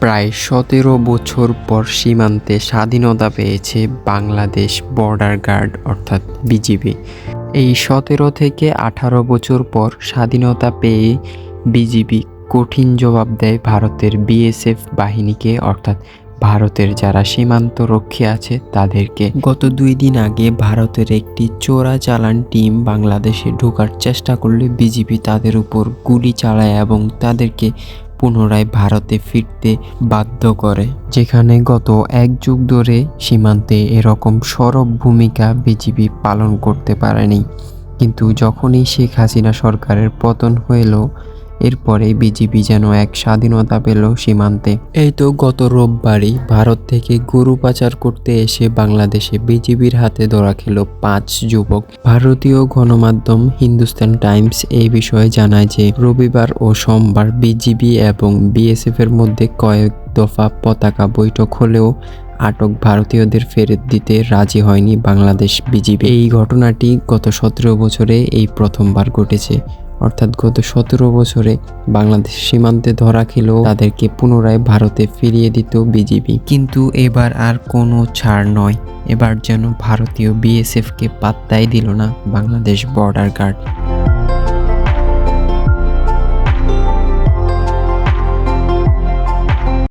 প্রায় সতেরো বছর পর সীমান্তে স্বাধীনতা পেয়েছে বাংলাদেশ বর্ডার গার্ড, অর্থাৎ বিজিবি। এই সতেরো থেকে আঠারো বছর পর স্বাধীনতা পেয়ে বিজিবি কঠিন জবাব দেয় ভারতের বিএসএফ বাহিনীকে, অর্থাৎ ভারতের যারা সীমান্ত রক্ষী আছে তাদেরকে। গত দুই দিন আগে ভারতের একটি চোরাচালান টিম বাংলাদেশে ঢোকার চেষ্টা করলে বিজিবি তাদের উপর গুলি চালায় এবং তাদেরকে পুনরায় ভারতে ফিরতে বাধ্য করে, যেখানে গত এক যুগ ধরে সীমান্তে এরকম সরব ভূমিকা বিজিবি পালন করতে পারেনি। কিন্তু যখনই শেখ হাসিনা সরকারের পতন হলো এরপরে বিজিবি যেন এক স্বাধীনতা পেল সীমান্তে। এই তো গত রোববারই ভারত থেকে গরু পাচার করতে এসে বাংলাদেশে বিজিবির হাতে ধরা খেল পাঁচ যুবক। ভারতীয় গণমাধ্যম হিন্দুস্তান টাইমস এই বিষয়ে জানায় যে, রবিবার ও সোমবার বিজিবি এবং বিএসএফ এর মধ্যে কয়েক দফা পতাকা বৈঠক হলেও আটক ভারতীয়দের ফেরত দিতে রাজি হয়নি বাংলাদেশ বিজিবি। এই ঘটনাটি গত সতেরো বছরে এই প্রথমবার ঘটেছে। অর্থাৎ গত সতেরো বছরে বাংলাদেশ সীমান্তে ধরা খেলেও তাদেরকে পুনরায় ভারতে ফিরিয়ে দিত বিজিবি। কিন্তু এবার আর কোনো ছাড় নয়। এবার যেন ভারতীয় বিএসএফকে পাত্তাই দিল না বাংলাদেশ বর্ডার গার্ড